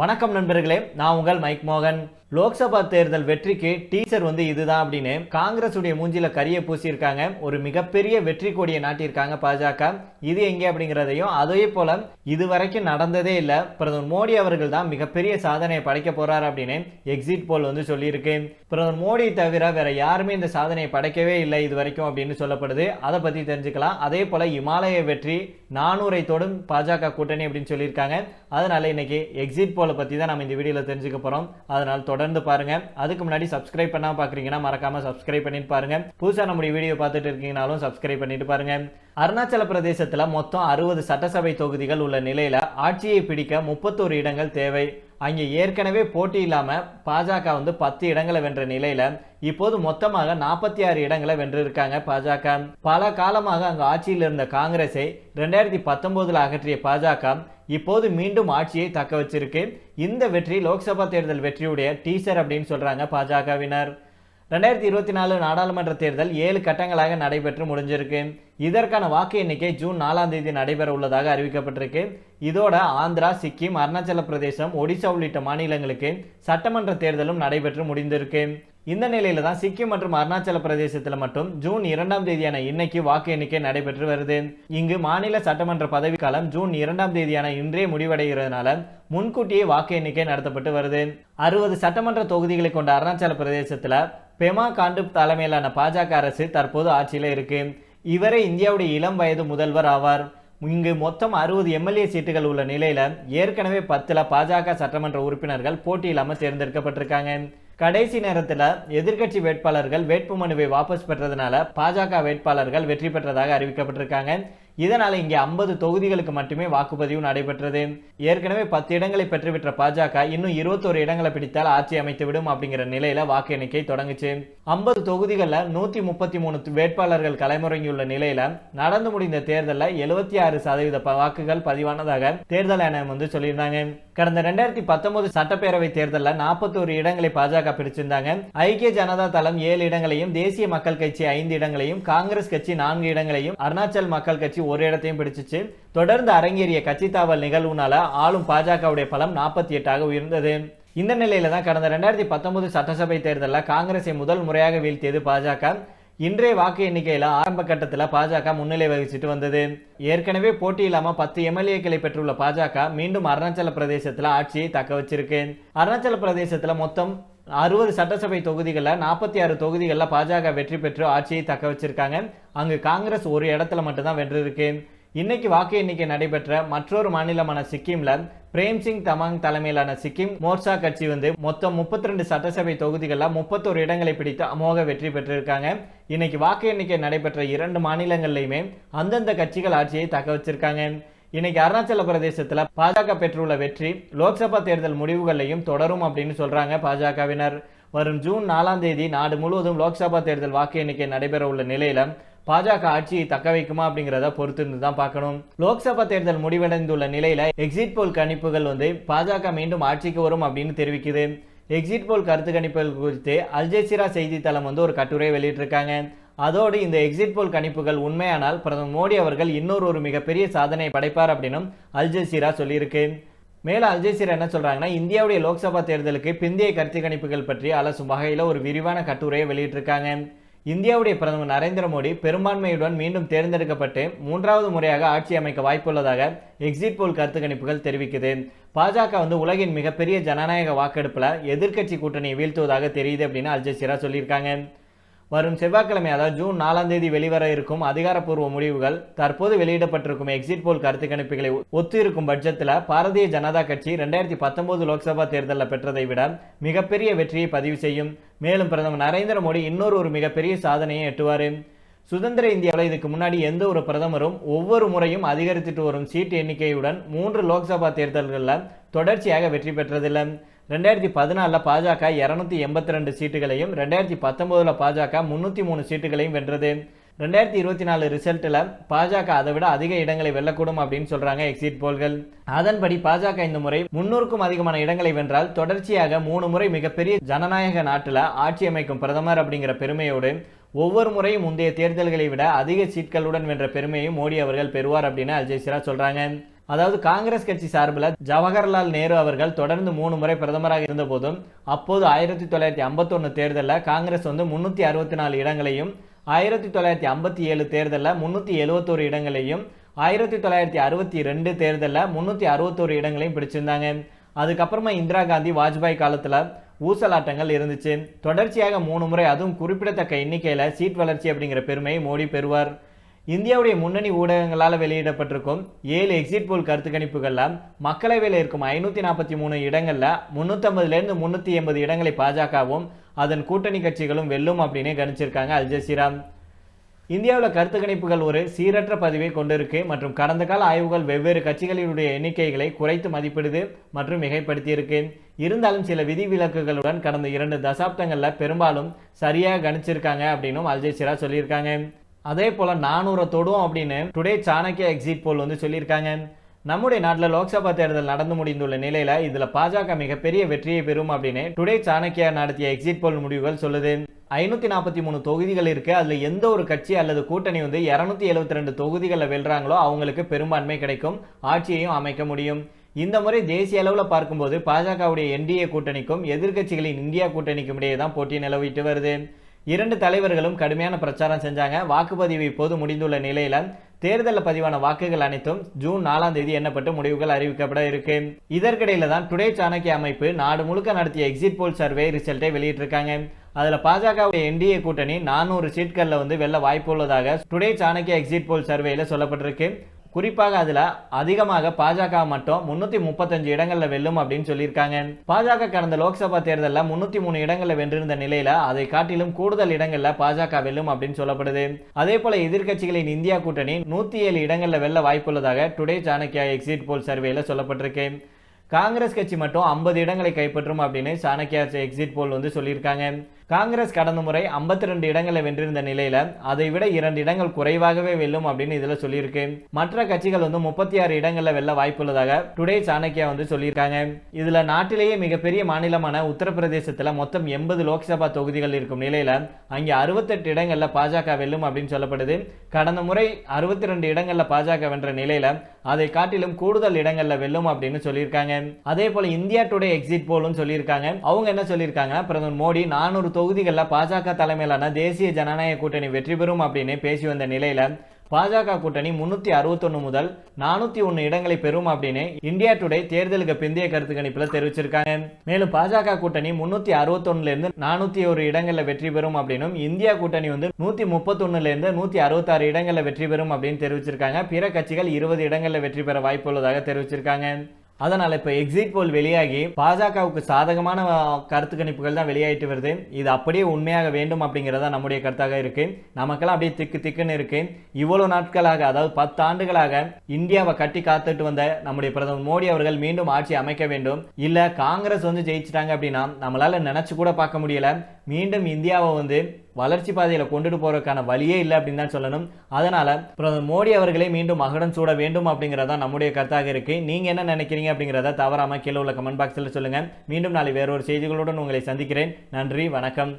வணக்கம் நண்பர்களே நான் உங்கள் மைக் மோகன். லோக்சபா தேர்தல் வெற்றிக்கு டீச்சர் வந்து இதுதான் அப்படின்னு காங்கிரஸ் உடைய மூஞ்சில கரிய பூசியிருக்காங்க. ஒரு மிகப்பெரிய வெற்றி கொடியை நாட்டியிருக்காங்க பாஜக. இது எங்கே அப்படிங்கிறதையும் அதே போல இது வரைக்கும் நடந்ததே இல்லை. பிரதமர் மோடி அவர்கள் தான் மிகப்பெரிய சாதனையை படைக்க போறாரு அப்படின்னு எக்ஸிட் போல் வந்து சொல்லியிருக்கு. பிரதமர் மோடி தவிர வேற யாருமே இந்த சாதனையை படைக்கவே இல்லை இது வரைக்கும் அப்படின்னு சொல்லப்படுது. அதை பத்தி தெரிஞ்சுக்கலாம். அதே போல இமாலய வெற்றி நானூரை தொடும் பாஜக கூட்டணி அப்படின்னு சொல்லியிருக்காங்க. அதனால் இன்னைக்கு எக்ஸிட் போலை பற்றி தான் நம்ம இந்த வீடியோவில் தெரிஞ்சுக்க போகிறோம் அதனால் தொடர்ந்து பாருங்கள் அதுக்கு முன்னாடி சப்ஸ்கிரைப் பண்ணால் பார்க்குறீங்கன்னா மறக்காமல் சப்ஸ்கிரைப் பண்ணிட்டு பாருங்கள் புதுசாக நம்முடைய வீடியோ பார்த்துட்டு இருக்கீங்கனாலும் சப்ஸ்கிரைப் பண்ணிட்டு பாருங்க. அருணாச்சல பிரதேசத்தில் மொத்தம் அறுபது சட்டசபை தொகுதிகள் உள்ள நிலையில் ஆட்சியை பிடிக்க முப்பத்தோரு இடங்கள் தேவை. அங்கே ஏற்கனவே போட்டி இல்லாமல் பாஜக வந்து பத்து இடங்களை வென்ற நிலையில இப்போது மொத்தமாக நாற்பத்தி ஆறு இடங்களை வென்றிருக்காங்க பாஜக. பல காலமாக அங்கு ஆட்சியில் இருந்த காங்கிரஸை ரெண்டாயிரத்தி பத்தொன்பதில் அகற்றிய பாஜக இப்போது மீண்டும் ஆட்சியை தக்க வச்சிருக்கு. இந்த வெற்றி லோக்சபா தேர்தல் வெற்றியுடைய டீசர் அப்படின்னு சொல்றாங்க பாஜகவினர். ரெண்டாயிரத்தி இருபத்தி நாலு நாடாளுமன்ற தேர்தல் ஏழு கட்டங்களாக நடைபெற்று முடிஞ்சிருக்கு. இதற்கான வாக்கு எண்ணிக்கை ஜூன் நாலாம் தேதி நடைபெற உள்ளதாக அறிவிக்கப்பட்டிருக்கு. இதோட ஆந்திரா சிக்கிம் அருணாச்சல பிரதேசம் ஒடிசா உள்ளிட்ட மாநிலங்களுக்கு சட்டமன்ற தேர்தலும் நடைபெற்று முடிந்திருக்கு. இந்த நிலையில தான் சிக்கிம் மற்றும் அருணாச்சல பிரதேசத்தில் மட்டும் ஜூன் இரண்டாம் தேதியான இன்னைக்கு வாக்கு எண்ணிக்கை நடைபெற்று வருது. இங்கு மாநில சட்டமன்ற பதவிக்காலம் ஜூன் இரண்டாம் தேதியான இன்றே முடிவடைகிறதுனால முன்கூட்டியே வாக்கு எண்ணிக்கை நடத்தப்பட்டு வருது. அறுபது சட்டமன்ற தொகுதிகளை கொண்ட அருணாச்சல பிரதேசத்துல பெமா காண்டு தலைமையிலான பாஜக அரசு தற்போது ஆட்சியில இருக்கு. இவரே இந்தியாவுடைய இளம் வயது முதல்வர் ஆவார். இங்கு மொத்தம் அறுபது எம்எல்ஏ சீட்டுகள் உள்ள நிலையில ஏற்கனவே பத்துல பாஜக சட்டமன்ற உறுப்பினர்கள் போட்டியில்லாமல் தேர்ந்தெடுக்கப்பட்டிருக்காங்க. கடைசி நேரத்தில் எதிர்க்கட்சி வேட்பாளர்கள் வேட்புமனுவை வாபஸ் பெற்றதுனால பாஜக வேட்பாளர்கள் வெற்றி பெற்றதாக அறிவிக்கப்பட்டிருக்காங்க. இதனால இங்கே ஐம்பது தொகுதிகளுக்கு மட்டுமே வாக்குப்பதிவு நடைபெற்றது. ஏற்கனவே பத்து இடங்களை பெற்றுவிட்ட பாஜக இன்னும் இருபத்தோரு இடங்களை பிடித்தால் ஆட்சி அமைத்துவிடும் அப்படிங்கிற நிலையில வாக்கு எண்ணிக்கை தொடங்குச்சு. ஐம்பது தொகுதிகளில் நூத்தி முப்பத்தி மூணு வேட்பாளர்கள் களமிறங்கியுள்ள நிலையில நடந்து முடிந்த தேர்தலில் எழுபத்தி ஆறு சதவீத வாக்குகள் பதிவானதாக தேர்தல் ஆணையம் வந்து சொல்லியிருந்தாங்க. கடந்த ரெண்டாயிரத்தி பத்தொன்பது சட்டப்பேரவை தேர்தலில் நாற்பத்தோரு இடங்களை பாஜக பிடிச்சிருந்தாங்க. ஐக்கிய ஜனதா தளம் ஏழு இடங்களையும் தேசிய மக்கள் கட்சி ஐந்து இடங்களையும் காங்கிரஸ் கட்சி நான்கு இடங்களையும் அருணாச்சல் மக்கள் கட்சி ஒரு இடத்தையும் பிடிச்சிச்சு. தொடர்ந்து அரங்கேறிய கட்சி தாவல் நிகழ்வுனால ஆளும் பாஜகவுடைய பலம் நாற்பத்தி எட்டாக உயர்ந்தது. இந்த நிலையில தான் கடந்த ரெண்டாயிரத்தி பத்தொன்பது சட்டசபை தேர்தலில் காங்கிரஸை முதல் முறையாக வீழ்த்தியது பாஜக. இன்றைய வாக்கு எண்ணிக்கையில ஆரம்ப கட்டத்தில் பாஜக முன்னிலை வகிச்சிட்டு வந்தது. ஏற்கனவே போட்டி இல்லாம பத்து எம்எல்ஏக்களை பெற்றுள்ள பாஜக மீண்டும் அருணாச்சல பிரதேசத்துல ஆட்சியை தக்க வச்சிருக்கு. அருணாச்சல பிரதேசத்துல மொத்தம் அறுபது சட்டசபை தொகுதிகளில் நாற்பத்தி ஆறு தொகுதிகளில் பாஜக வெற்றி பெற்று ஆட்சியை தக்க வச்சிருக்காங்க. அங்கு காங்கிரஸ் ஒரு இடத்துல மட்டும்தான் வென்றிருக்கு. இன்னைக்கு வாக்கு எண்ணிக்கை நடைபெற்ற மற்றொரு மாநிலமான சிக்கிம்ல பிரேம்சிங் தமாங் தலைமையிலான சிக்கிம் மோர்ச்சா கட்சி வந்து மொத்தம் 32 சட்டசபை தொகுதிகளில் முப்பத்தொரு இடங்களை பிடித்து அமோக வெற்றி பெற்றிருக்காங்க. இன்னைக்கு வாக்கு எண்ணிக்கை நடைபெற்ற இரண்டு மாநிலங்கள்லையுமே அந்தந்த கட்சிகள் ஆட்சியை தக்க வச்சிருக்காங்க. இன்னைக்கு அருணாச்சல பிரதேசத்தில் பாஜக பெற்றுள்ள வெற்றி லோக்சபா தேர்தல் முடிவுகளையும் தொடரும் அப்படின்னு சொல்றாங்க பாஜகவினர். வரும் ஜூன் நாலாம் தேதி நாடு முழுவதும் லோக்சபா தேர்தல் வாக்கு எண்ணிக்கை நடைபெற உள்ள நிலையில பாஜக ஆட்சியை தக்க வைக்குமா அப்படிங்கிறத பொறுத்திருந்து தான் பார்க்கணும். லோக்சபா தேர்தல் முடிவடைந்துள்ள நிலையில எக்ஸிட் போல் கணிப்புகள் வந்து பாஜக மீண்டும் ஆட்சிக்கு வரும் அப்படின்னு தெரிவிக்குது. எக்ஸிட் போல் கருத்து கணிப்புகள் குறித்து அல்ஜெசிரா செய்தித்தளம் வந்து ஒரு கட்டுரை வெளியிட்டிருக்காங்க. அதோடு இந்த எக்ஸிட் போல் கணிப்புகள் உண்மையானால் பிரதமர் மோடி அவர்கள் இன்னொரு ஒரு மிகப்பெரிய சாதனை படைப்பார் அப்படின்னும் அல்ஜசீரா சொல்லியிருக்கு. மேலும் அல்ஜசீரா என்ன சொல்கிறாங்கன்னா இந்தியாவுடைய லோக்சபா தேர்தலுக்கு பிந்தைய கருத்து கணிப்புகள் பற்றி அலசும் வகையில் ஒரு விரிவான கட்டுரையை வெளியிட்டிருக்காங்க. இந்தியாவுடைய பிரதமர் நரேந்திர மோடி பெரும்பான்மையுடன் மீண்டும் தேர்ந்தெடுக்கப்பட்டு மூன்றாவது முறையாக ஆட்சி அமைக்க வாய்ப்புள்ளதாக எக்ஸிட் போல் கருத்து கணிப்புகள் தெரிவிக்குது. பாஜக வந்து உலகின் மிகப்பெரிய ஜனநாயக வாக்கெடுப்பில் எதிர்க்கட்சி கூட்டணியை வீழ்த்துவதாக தெரியுது அப்படின்னு அல்ஜசீரா சொல்லியிருக்காங்க. வரும் செவ்வாய்க்கிழமை அதாவது ஜூன் நாலாம் தேதி வெளிவர இருக்கும் அதிகாரப்பூர்வ முடிவுகள் தற்போது வெளியிடப்பட்டிருக்கும் எக்ஸிட் போல் கருத்து கணிப்புகளை ஒத்து இருக்கும் பட்சத்தில் பாரதிய ஜனதா கட்சி ரெண்டாயிரத்தி பத்தொன்பது லோக்சபா தேர்தலில் பெற்றதை விட மிகப்பெரிய வெற்றியை பதிவு செய்யும். மேலும் பிரதமர் நரேந்திர மோடி இன்னொரு ஒரு மிகப்பெரிய சாதனையை எட்டுவார். சுதந்திர இந்தியாவில் இதுக்கு முன்னாடி எந்த ஒரு பிரதமரும் ஒவ்வொரு முறையும் அதிகரித்துட்டு வரும் சீட் எண்ணிக்கையுடன் மூன்று லோக்சபா தேர்தல்களில் தொடர்ச்சியாக வெற்றி பெற்றதில்லை. ரெண்டாயிரத்தி பதினாலில் பாஜக இரநூத்தி எண்பத்தி ரெண்டு சீட்டுகளையும் ரெண்டாயிரத்தி பத்தொம்போதில் பாஜக முந்நூற்றி மூணு சீட்டுகளையும் வென்றது. ரெண்டாயிரத்தி இருபத்தி நாலு ரிசல்ட்டில் பாஜக அதை விட அதிக இடங்களை வெல்லக்கூடும் அப்படின்னு சொல்கிறாங்க எக்ஸிட் போல்கள். அதன்படி பாஜக இந்த முறை முன்னூறுக்கும் அதிகமான இடங்களை வென்றால் தொடர்ச்சியாக மூணு முறை மிகப்பெரிய ஜனநாயக நாட்டில் ஆட்சி அமைக்கும் பிரதமர் அப்படிங்கிற பெருமையோடு ஒவ்வொரு முறையும் முந்தைய தேர்தல்களை விட அதிக சீட்களுடன் வென்ற பெருமையும் மோடி அவர்கள் பெறுவார் அப்படின்னு அல்ஜெசிரா சொல்கிறாங்க அதாவது காங்கிரஸ் கட்சி சார்பில் ஜவஹர்லால் நேரு அவர்கள் தொடர்ந்து மூணு முறை பிரதமராக இருந்த போதும் அப்போது ஆயிரத்தி தொள்ளாயிரத்தி ஐம்பத்தொன்னு தேர்தலில் காங்கிரஸ் வந்து முன்னூத்தி அறுபத்தி நாலு இடங்களையும் ஆயிரத்தி தொள்ளாயிரத்தி ஐம்பத்தி ஏழு தேர்தலில் முன்னூத்தி எழுபத்தோரு இடங்களையும் ஆயிரத்தி தொள்ளாயிரத்தி அறுபத்தி ரெண்டு தேர்தலில் முன்னூத்தி அறுபத்தோரு இடங்களையும் பிடிச்சிருந்தாங்க. அதுக்கப்புறமா இந்திரா காந்தி வாஜ்பாய் காலத்தில் ஊசலாட்டங்கள் இருந்துச்சு. தொடர்ச்சியாக மூணு முறை அதுவும் குறிப்பிடத்தக்க எண்ணிக்கையில் சீட் வளர்ச்சி அப்படிங்கிற பெருமையை மோடி பெறுவார். இந்தியாவுடைய முன்னணி ஊடகங்களால் வெளியிடப்பட்டிருக்கும் ஏழு எக்ஸிட் போல் கருத்து கணிப்புகளில் மக்களவையில் இருக்கும் ஐநூற்றி நாற்பத்தி மூணு இடங்களில் முந்நூற்றம்பதுலேருந்து முந்நூற்றி எண்பது இடங்களை பாஜகவும் அதன் கூட்டணி கட்சிகளும் வெல்லும் அப்படின்னு கணிச்சிருக்காங்க அல்ஜசீரா இந்தியாவில் கருத்து கணிப்புகள் ஒரு சீரற்ற பதிவை கொண்டிருக்கு மற்றும் கடந்த கால ஆய்வுகள் வெவ்வேறு கட்சிகளினுடைய எண்ணிக்கைகளை குறைத்து மதிப்பிடுது மற்றும் மிகைப்படுத்தியிருக்கு. இருந்தாலும் சில விதிவிலக்குகளுடன் கடந்த இரண்டு தசாப்தங்களில் பெரும்பாலும் சரியாக கணிச்சிருக்காங்க அப்படின்னும் அல்ஜெசிரா சொல்லியிருக்காங்க. அதே போல நானூறை தொடும் அப்படின்னு டுடே சாணக்கிய எக்ஸிட் போல் வந்து சொல்லியிருக்காங்க. நம்முடைய நாட்டில் லோக்சபா தேர்தல் நடந்து முடிந்துள்ள நிலையில இதுல பாஜக மிகப்பெரிய வெற்றியை பெறும் அப்படின்னு டுடே சாணக்கியா நடத்திய எக்ஸிட் போல் முடிவுகள் சொல்லுது. ஐநூத்தி நாற்பத்தி மூணு தொகுதிகள் இருக்கு. அதுல எந்த ஒரு கட்சி அல்லது கூட்டணி வந்து இருநூத்தி எழுபத்தி ரெண்டு தொகுதிகளில் வெல்றாங்களோ அவங்களுக்கு பெரும்பான்மை கிடைக்கும். ஆட்சியையும் அமைக்க முடியும். இந்த முறை தேசிய அளவில் பார்க்கும்போது பாஜகவுடைய என்டிஏ கூட்டணிக்கும் எதிர்க்கட்சிகளின் இந்தியா கூட்டணிக்கும் இடையே தான் போட்டி நிலவிட்டு வருது. இரண்டு தலைவர்களும் கடுமையான பிரச்சாரம் செஞ்சாங்க. வாக்குப்பதிவு இப்போது முடிந்துள்ள நிலையில தேர்தலில் பதிவான வாக்குகள் அனைத்தும் ஜூன் நாலாம் தேதி எண்ணப்பட்டு முடிவுகள் அறிவிக்கப்பட இருக்கு. இதற்கிடையில தான் டுடே சாணக்கிய அமைப்பு நாடு முழுக்க நடத்திய எக்ஸிட் போல் சர்வே ரிசல்ட்டை வெளியிட்டிருக்காங்க. அதில் பாஜகவுடைய என்டிஏ கூட்டணி நானூறு சீட்களில் வந்து வெல்ல வாய்ப்பு உள்ளதாக டுடே சாணக்கிய எக்ஸிட் போல் சர்வேல சொல்லப்பட்டிருக்கு. குறிப்பாக அதில் அதிகமாக பாஜக மட்டும் முன்னூற்றி முப்பத்தஞ்சு இடங்களில் வெல்லும் அப்படின்னு சொல்லியிருக்காங்க. பாஜக கடந்த லோக்சபா தேர்தலில் முன்னூற்றி மூணு இடங்களில் வென்றிருந்த நிலையில் அதை காட்டிலும் கூடுதல் இடங்களில் பாஜக வெல்லும் அப்படின்னு சொல்லப்படுது. அதே போல எதிர்க்கட்சிகளின் இந்தியா கூட்டணி நூற்றி ஏழு இடங்களில் வெல்ல வாய்ப்புள்ளதாக டுடே சாணக்கியா எக்ஸிட் போல் சர்வேல சொல்லப்பட்டிருக்கு. காங்கிரஸ் கட்சி மட்டும் ஐம்பது இடங்களை கைப்பற்றும் அப்படின்னு சாணக்கியா எக்ஸிட் போல் வந்து சொல்லியிருக்காங்க. காங்கிரஸ் கடந்த முறை ஐம்பத்தி ரெண்டு இடங்களை வென்றிருந்த நிலையில அதை விட இரண்டு இடங்கள் குறைவாகவே வெல்லும் அப்படின்னு இதுல சொல்லியிருக்கு. மற்ற கட்சிகள் வந்து முப்பத்தி ஆறு இடங்கள்ல வெல்ல வாய்ப்புள்ளதாக டுடே சாணக்கியா வந்து சொல்லியிருக்காங்க. இதுல நாட்டிலேயே மிகப்பெரிய மாநிலமான உத்தரப்பிரதேசத்துல மொத்தம் எண்பது லோக்சபா தொகுதிகள் இருக்கும் நிலையில அங்கே அறுபத்தெட்டு இடங்கள்ல பாஜக வெல்லும் அப்படின்னு சொல்லப்படுது. கடந்த முறை அறுபத்தி ரெண்டு இடங்கள்ல பாஜக வென்ற நிலையில அதை காட்டிலும் கூடுதல் இடங்கள்ல வெல்லும் அப்படின்னு சொல்லியிருக்காங்க. அதே போல இந்தியா டுடே எக்ஸிட் போலும் சொல்லியிருக்காங்க. அவங்க என்ன சொல்லியிருக்காங்க பிரதமர் மோடி நானூறு தொகுதிகளில் பாஜக தலைமையிலான தேசிய ஜனநாயக கூட்டணி வெற்றி பெறும் அப்படின்னு பேசி வந்த நிலையில பாஜக கூட்டணி முன்னூத்தி அறுபத்தொன்னு முதல் நானூத்தி ஒன்னு இடங்களை பெறும் அப்படின்னு இந்தியா டுடே தேர்தலுக்கு பிந்தைய கருத்து கணிப்புல தெரிவிச்சிருக்காங்க. மேலும் பாஜக கூட்டணி முன்னூத்தி அறுபத்தொன்னுல இருந்து நானூத்தி ஒரு இடங்கள்ல வெற்றி பெறும் அப்படின்னும் இந்தியா கூட்டணி வந்து நூத்தி முப்பத்தொன்னுல இருந்து நூத்தி அறுபத்தாறு இடங்கள்ல வெற்றி பெறும் அப்படின்னு தெரிவிச்சிருக்காங்க. பிற கட்சிகள் இருபது இடங்கள்ல வெற்றி பெற வாய்ப்புள்ளதாக தெரிவிச்சிருக்காங்க. அதனால் இப்போ எக்ஸிட் போல் வெளியாகி பாஜகவுக்கு சாதகமான கருத்து கணிப்புகள் தான் வெளியாகிட்டு வருது. இது அப்படியே உண்மையாக வேண்டும் அப்படிங்கிறதா நம்முடைய கருத்தாக இருக்கு. நமக்கெல்லாம் அப்படியே திக்கு திக்குன்னு இருக்கு. இவ்வளோ நாட்களாக அதாவது பத்து ஆண்டுகளாக இந்தியாவை கட்டி காத்துட்டு வந்த நம்முடைய பிரதமர் மோடி அவர்கள் மீண்டும் ஆட்சி அமைக்க வேண்டும். இல்லை காங்கிரஸ் வந்து ஜெயிச்சிட்டாங்க அப்படின்னா நம்மளால நினைச்சு கூட பார்க்க முடியல. மீண்டும் இந்தியாவை வந்து வளர்ச்சி பாதையில் கொண்டுட்டு போறதுக்கான வழியே இல்லை அப்படின்னு தான் சொல்லணும். அதனால பிரதமர் மோடி அவர்களே மீண்டும் மகடம் சூட வேண்டும் அப்படிங்கிறதா நம்முடைய கருத்தாக இருக்கு. நீங்க என்ன நினைக்கிறீங்க அப்படிங்கிறத தவறாம கீழே உள்ள கமெண்ட் பாக்ஸில் சொல்லுங்க. மீண்டும் நாளை வேறொரு செய்திகளுடன் உங்களை சந்திக்கிறேன். நன்றி வணக்கம்.